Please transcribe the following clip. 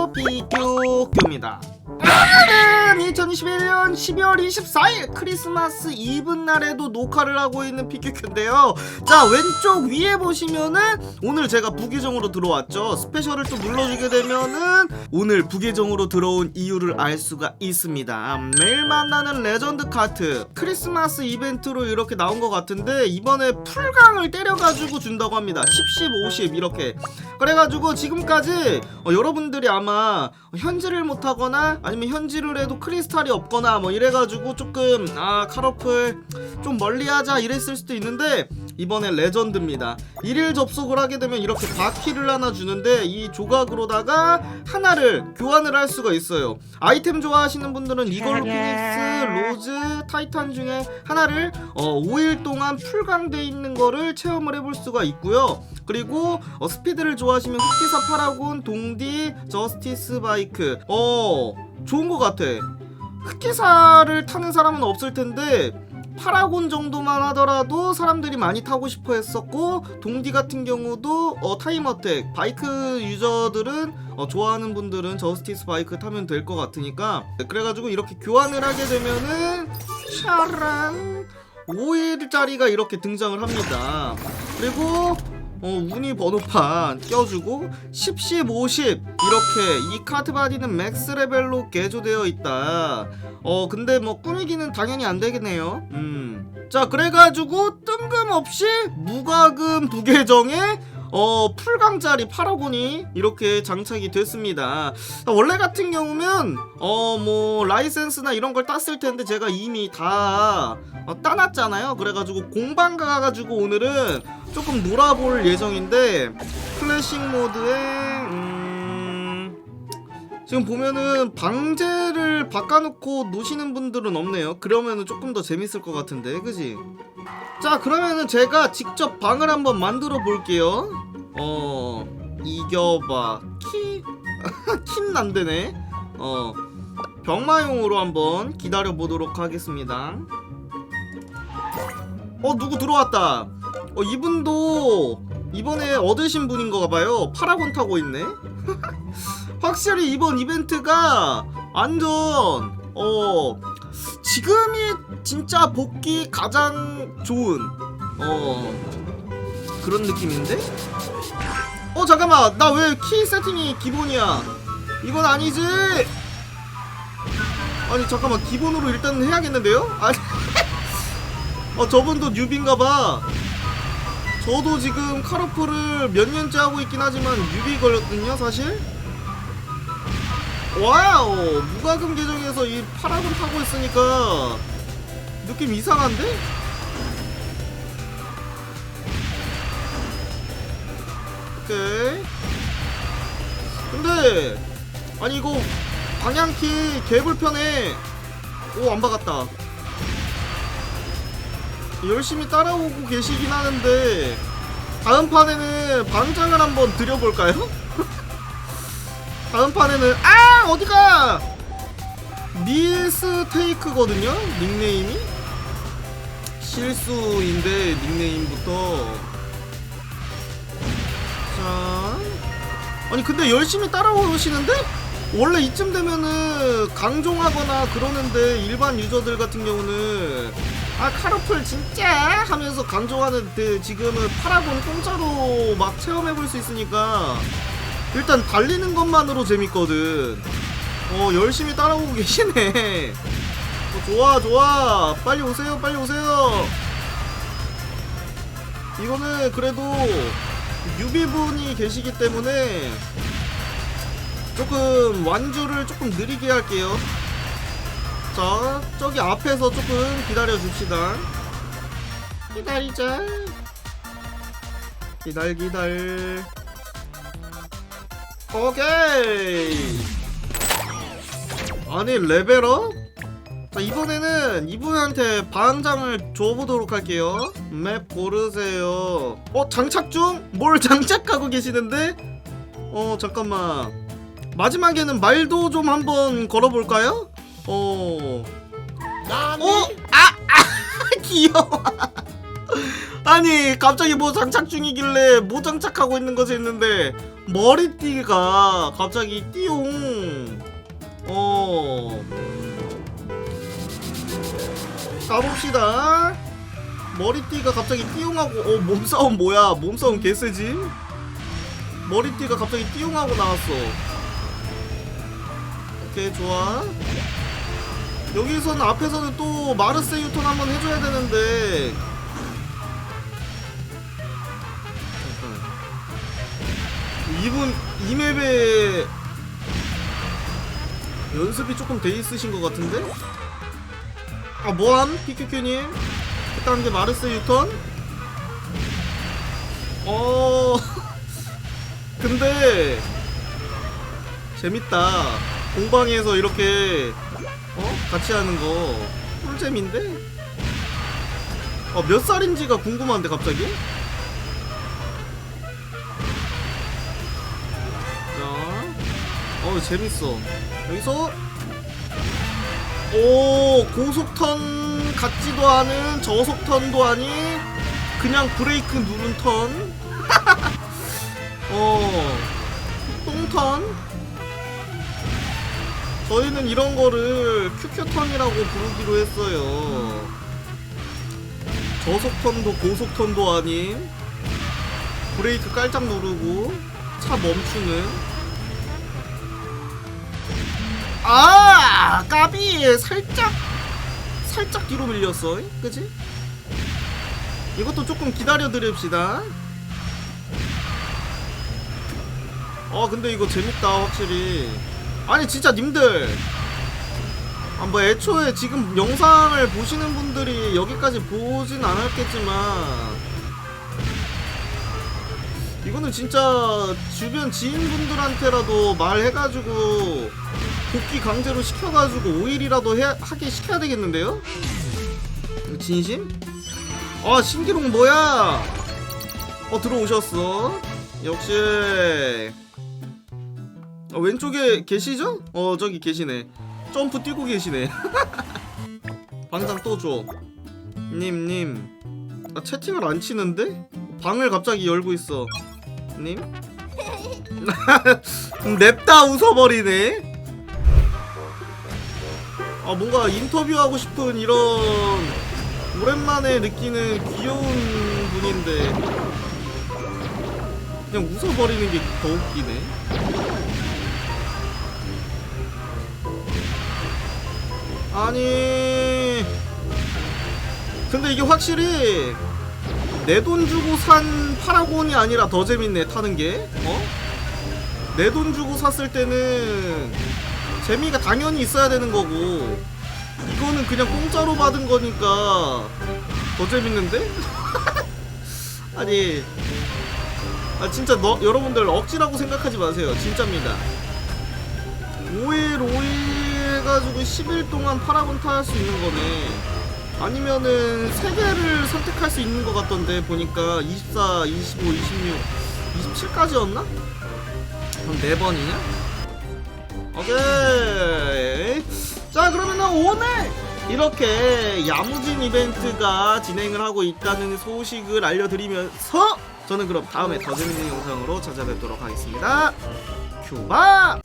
안녕하세요 비교교입니다. 오늘은 2021년 12월 24일 크리스마스 이브 날에도 녹화를 하고 있는 피규큐인데요. 자 왼쪽 위에 보시면은 오늘 제가 부계정으로 들어왔죠. 스페셜을 또 눌러주게 되면은 오늘 부계정으로 들어온 이유를 알 수가 있습니다. 매일 만나는 레전드 카트. 크리스마스 이벤트로 이렇게 나온 것 같은데 이번에 풀강을 때려가지고 준다고 합니다. 10, 10, 50 이렇게. 그래가지고 지금까지 어, 여러분들이 아마 현질을 못하거나 아니면 현질을 해도 크리스탈이 없거나 뭐 이래가지고 조금 아 카로플 좀 멀리하자 이랬을 수도 있는데 이번에 레전드입니다. 일일 접속을 하게 되면 이렇게 바퀴를 하나 주는데 이 조각으로다가 하나를 교환을 할 수가 있어요. 아이템 좋아하시는 분들은 이걸로 피닉스, 로즈, 타이탄 중에 하나를 어, 5일 동안 풀강돼 있는 거를 체험을 해볼 수가 있고요. 그리고 어, 스피드를 좋아하시면 흑기사 파라곤, 동디, 저스티스 바이크. 어 좋은 것 같아. 흑기사를 타는 사람은 없을 텐데 파라곤 정도만 하더라도 사람들이 많이 타고 싶어 했었고 동디 같은 경우도 어, 타임어택 바이크 유저들은 어, 좋아하는 분들은 저스티스 바이크 타면 될 것 같으니까 그래가지고 이렇게 교환을 하게 되면은 샤란 5일짜리가 이렇게 등장을 합니다. 그리고 어, 운이 번호판 껴주고 10, 10, 50 이렇게 이 카드 바디는 맥스 레벨로 개조되어 있다. 어 근데 뭐 꾸미기는 당연히 안 되겠네요. 음자 그래가지고 뜬금없이 무과금 부계정에 어 풀강짜리 파라곤이 이렇게 장착이 됐습니다. 아, 원래 같은 경우면 어 뭐 라이센스나 이런 걸 땄을 텐데 제가 이미 다 어, 따놨잖아요. 그래가지고 공방 가가지고 오늘은 조금 놀아볼 예정인데 클래식 모드에 음... 지금 보면은 방제를 바꿔놓고 노시는 분들은 없네요. 그러면은 조금 더 재밌을 것 같은데 그지? 자 그러면은 제가 직접 방을 한번 만들어 볼게요. 어 이겨봐. 키? 킨 안되네. 어 병마용으로 한번 기다려 보도록 하겠습니다. 어 누구 들어왔다 어 이분도 이번에 얻으신 분인 가 봐요. 파라곤 타고 있네. 확실히 이번 이벤트가 완전 어 지금이 진짜 복귀 가장 좋은 어 그런 느낌인데? 어 잠깐만. 나 왜 키 세팅이 기본이야? 이건 아니지? 아니 잠깐만. 기본으로 일단 해야겠는데요? 아니. 어 저분도 뉴비인가봐 저도 지금 카르프를 몇 년째 하고 있긴 하지만 뉴비거든요 사실. 와우! 무과금 계정에서 이 파라곤 타고 있으니까 느낌 이상한데? 오케이. 근데 아니 이거 방향키 개불편해. 오 안 박았다 열심히 따라오고 계시긴 하는데 다음 판에는 방장을 한번 드려볼까요? 다음 판에는 아! 어디가? 미스테이크거든요 닉네임이. 실수인데 닉네임부터. 자. 아니 근데 열심히 따라오시는데? 원래 이쯤 되면은 강종하거나 그러는데 일반 유저들 같은 경우는 아 카르플 진짜? 하면서 강조하는데 지금은 파라곤 공짜로 막 체험해볼 수 있으니까 일단 달리는 것만으로 재밌거든. 어 열심히 따라오고 계시네. 어, 좋아 좋아. 빨리 오세요 빨리 오세요. 이거는 그래도 유비분이 계시기 때문에 조금 완주를 조금 느리게 할게요 자 저기 앞에서 조금 기다려 줍시다 기다리자 기다려 기다려 오케이 아니 레벨업? 자 이번에는 이분한테 반장을 줘보도록 할게요 맵 고르세요 어 장착 중? 뭘 장착하고 계시는데? 어 잠깐만 마지막에는 말도 좀 한번 걸어볼까요? 어... 나니 어? 아! 아! 귀여워. 아니 갑자기 뭐 장착 중이길래 뭐 장착하고 있는 거지 했는데 머리띠가 갑자기 띠용. 어. 가봅시다. 머리띠가 갑자기 띠용하고 어 몸싸움 뭐야? 몸싸움 개쎄지? 머리띠가 갑자기 띠용하고 나왔어. 오케이 좋아 여기서는 앞에서는 또 마르세 유턴 한번 해줘야 되는데. 이분 이 맵에 연습이 조금 돼 있으신 것 같은데? 아 뭐함? 피큐큐님? 그다음 이제 마르스 유턴? 어. 근데 재밌다. 공방에서 이렇게 어? 같이 하는 거 꿀잼인데? 어, 몇 살인지가 궁금한데 갑자기? 자 어 재밌어. 여기서? 오 고속턴 같지도 않은 저속턴도 아닌 그냥 브레이크 누른 턴. 어 똥턴. 저희는 이런 거를 큐큐턴이라고 부르기로 했어요. 저속턴도 고속턴도 아닌 브레이크 깔짝 누르고 차 멈추는. 아! 까비! 살짝 살짝 뒤로 밀렸어. 그지? 이것도 조금 기다려 드립시다. 어 근데 이거 재밌다 확실히 아니 진짜 님들 아, 뭐 애초에 지금 영상을 보시는 분들이 여기까지 보진 않았겠지만 이거는 진짜 주변 지인분들한테라도 말해가지고 복귀 강제로 시켜가지고 5일이라도 해, 하게 시켜야 되겠는데요? 진심? 아 신기록 뭐야? 어 들어오셨어 역시 어, 왼쪽에 계시죠? 어 저기 계시네. 점프 뛰고 계시네. 방장 또 줘. 님님. 나 채팅을 안 치는데? 방을 갑자기 열고 있어. 님? 냅다 웃어버리네. 아 뭔가 인터뷰하고 싶은 이런 오랜만에 느끼는 귀여운 분인데. 그냥 웃어버리는 게 더 웃기네 아니. 근데 이게 확실히 내 돈 주고 산 파라곤이 아니라 더 재밌네 타는 게. 어? 내 돈 주고 샀을 때는 재미가 당연히 있어야 되는 거고. 이거는 그냥 공짜로 받은 거니까 더 재밌는데? 아니. 아 진짜 너 여러분들 억지라고 생각하지 마세요. 진짜입니다. 5일 5일 해가지고 10일 동안 파라곤 탈수 있는 거네 아니면은 3개를 선택할 수 있는 것 같던데 보니까 24, 25, 26, 27까지였나? 그럼 4번이냐? 오케이 자 그러면 오늘 이렇게 야무진 이벤트가 진행을 하고 있다는 소식을 알려드리면서 저는 그럼 다음에 더 재밌는 영상으로 찾아뵙도록 하겠습니다 큐바